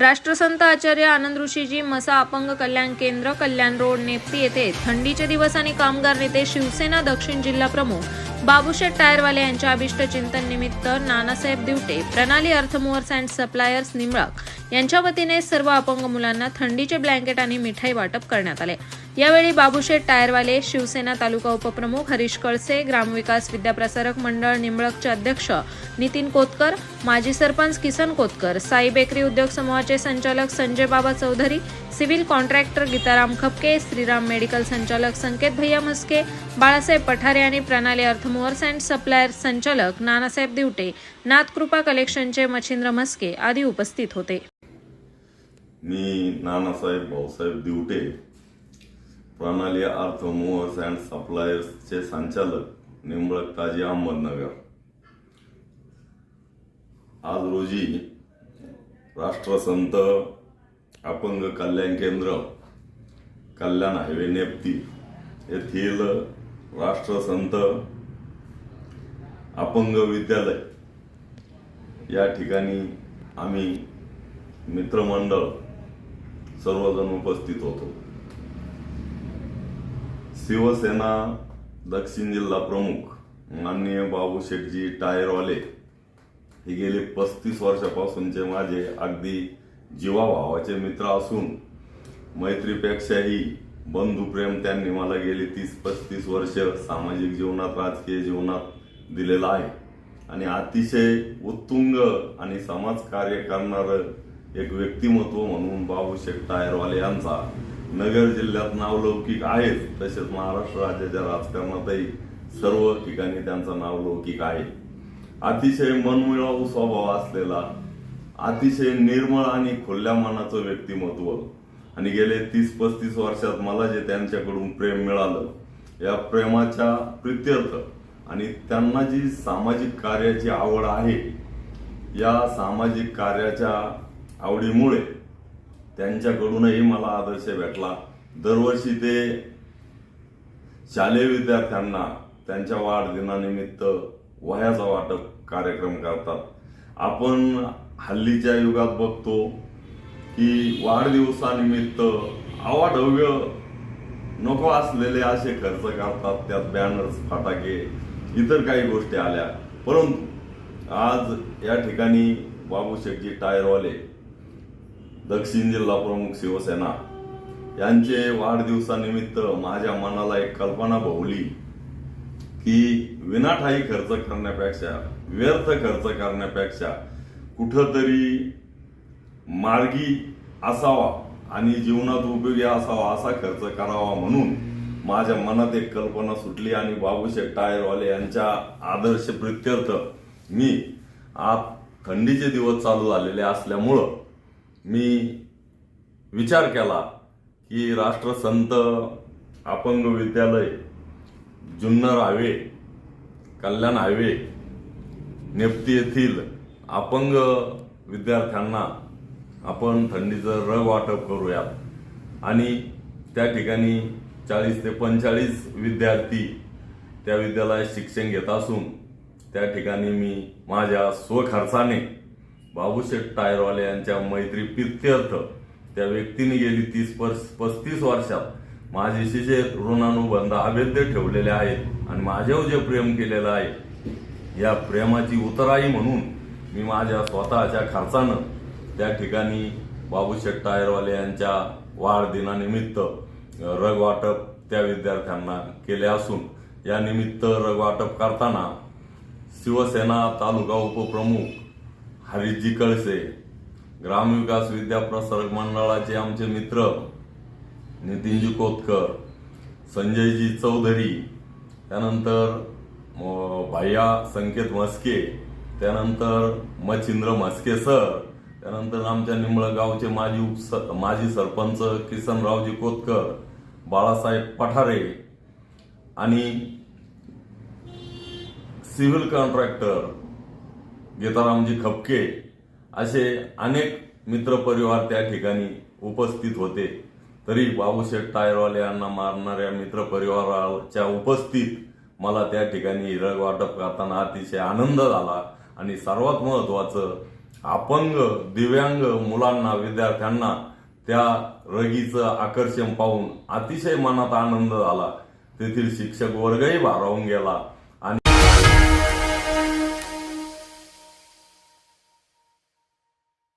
राष्ट्रसंत आचार्य आनंद ऋषीजी मसा अपंग कल्याण केंद्र कल्याण रोड नेप्ती येथे थंडीचे दिवस आणि कामगार नेते शिवसेना दक्षिण जिल्हा प्रमुख बाबूशेठ टायरवाले यांच्या अभिष्ट चिंतन निमित्त नानासाहेब दिवटे प्रणाली अर्थमूव्हर्स अँड सप्लायर्स निमळक यांच्या वतीने सर्व अपंग मुलांना थंडीचे ब्लँकेट आणि मिठाई वाटप करण्यात आले. यावेळी बाबूशेठ टायरवाले शिवसेना तालुका उपप्रमुख हरीश कळसे ग्रामविकास विद्याप्रसारक मंडळ निंबळकचे अध्यक्ष नितीन कोतकर माजी सरपंच किसन कोतकर साई बेकरी उद्योग समूहाचे संचालक Sanjay Baba Chaudhari civil contractor Gitaram Khapke Shriram medical संचालक संकेत भैया म्हस्के बाळासाहेब पठारे आणि प्रणाली अर्थमूव्हर्स अँड सप्लायर संचालक नानासाहेब दिवटे नाथकृपा कलेक्शनचे मच्छिंद्र म्हस्के आदी उपस्थित होते. मी नानासाहेब भाऊसाहेब दिवटे प्रणाली अर्थ मूव्हर्स अँड सप्लायर्सचे संचालक निंबळक ताजी अहमदनगर. आज रोजी राष्ट्रसंत अपंग कल्याण केंद्र कल्याण हायवे नेप्ती येथील राष्ट्रसंत अपंग विद्यालय. या ठिकाणी आम्ही मित्रमंडळ सर्वजण उपस्थित होतो. शिवसेना दक्षिण जिल्हा प्रमुख माननीय बाबू शेटजी टायरवाले हे गेले पस्तीस वर्षापासूनचे माझे अगदी जीवाभावाचे मित्र असून मैत्रीपेक्षाही बंधुप्रेम त्यांनी मला गेली तीस पस्तीस वर्ष सामाजिक जीवनात राजकीय जीवनात दिलेलं आहे. आणि अतिशय उत्तुंग आणि समाजकार्य करणारं एक व्यक्तिमत्व म्हणून बाबूशेठ टायरवाले यांचा. नगर जिल्ह्यात नावलौकिक आहेच तसेच महाराष्ट्र राज्याच्या राजकारणातही सर्व ठिकाणी त्यांचा नावलौकिक आहे. अतिशय मनमिळावू स्वभाव असलेला अतिशय निर्मळ आणि खुल्या मनाचं व्यक्तिमत्व. आणि गेले तीस पस्तीस वर्षात मला जे त्यांच्याकडून प्रेम मिळालं या प्रेमाच्या प्रित्यर्थ आणि त्यांना जी सामाजिक कार्याची आवड आहे या सामाजिक कार्याच्या आवडीमुळे त्यांच्याकडूनही मला आदर्श भेटला. दरवर्षी ते शालेय विद्यार्थ्यांना त्यांच्या वाढदिनानिमित्त वह्याचा वाटप कार्यक्रम करतात. आपण हल्लीच्या युगात बघतो की वाढदिवसानिमित्त अवाढव्य नको असलेले असे खर्च करतात त्यात बॅनर्स फटाके इतर काही गोष्टी आल्या. परंतु आज या ठिकाणी बाबू शेटजी टायरवाले दक्षिण जिल्हा प्रमुख शिवसेना. यांचे वाढदिवसानिमित्त माझ्या मनाला एक कल्पना भोवली की विनाठाई खर्च करण्यापेक्षा व्यर्थ खर्च करण्यापेक्षा कुठंतरी मार्गी असावा आणि जीवनात उपयोगी असावा असा खर्च करावा म्हणून माझ्या मनात एक कल्पना सुटली आणि बाबूशेठ टायरवाले यांच्या आदर्श प्रित्यर्थ मी आज थंडीचे दिवस चालू झालेले असल्यामुळं मी विचार केला की राष्ट्रसंत अपंग विद्यालय जुन्नर हायवे कल्याण हायवे नेप्ती येथील अपंग विद्यार्थ्यांना आपण थंडीचं र वाटप करूयात. आणि त्या ठिकाणी चाळीस ते पंचेचाळीस विद्यार्थी त्या विद्यालयात शिक्षण घेत असून त्या ठिकाणी मी माझ्या स्वखर्चाने बाबूशेठ टायरवाले यांच्या मैत्री प्रित्यर्थ त्या व्यक्तीने गेली तीस पस्तीस वर्षात. माझ्याशी जे ऋणानुबंध अभेद्य ठेवलेले आहेत आणि माझ्यावर जे प्रेम केलेलं आहे या प्रेमाची उतराई म्हणून मी माझ्या स्वतःच्या खर्चानं त्या ठिकाणी बाबूशेठ टायरवाले यांच्या वाढदिनानिमित्त रगवाटप त्या विद्यार्थ्यांना केले असून या निमित्त रगवाटप करताना शिवसेना तालुका उपप्रमुख हरिजी कळसे ग्रामविकास विद्याप्रसारक मंडळाचे आमचे मित्र नितीनजी कोतकर संजयजी चौधरी त्यानंतर भैया संकेत म्हस्के त्यानंतर मच्छिंद्र म्हस्के सर त्यानंतर आमच्या निंबळगावचे माजी उपस माजी सरपंच किसनरावजी कोतकर बाळासाहेब पठारे आणि सिव्हिल कॉन्ट्रॅक्टर गीतारामजी म्हणजे खपके असे अनेक मित्रपरिवार त्या ठिकाणी उपस्थित होते. तरी बाबूशेठ टायरवाले यांना मारणाऱ्या मित्रपरिवाराच्या उपस्थित मला त्या ठिकाणी रग वाटप करताना अतिशय आनंद झाला आणि सर्वात महत्वाचं अपंग दिव्यांग मुलांना विद्यार्थ्यांना त्या रगीचं आकर्षण पाहून अतिशय मनात आनंद झाला. तेथील शिक्षक वर्गही भारावून गेला.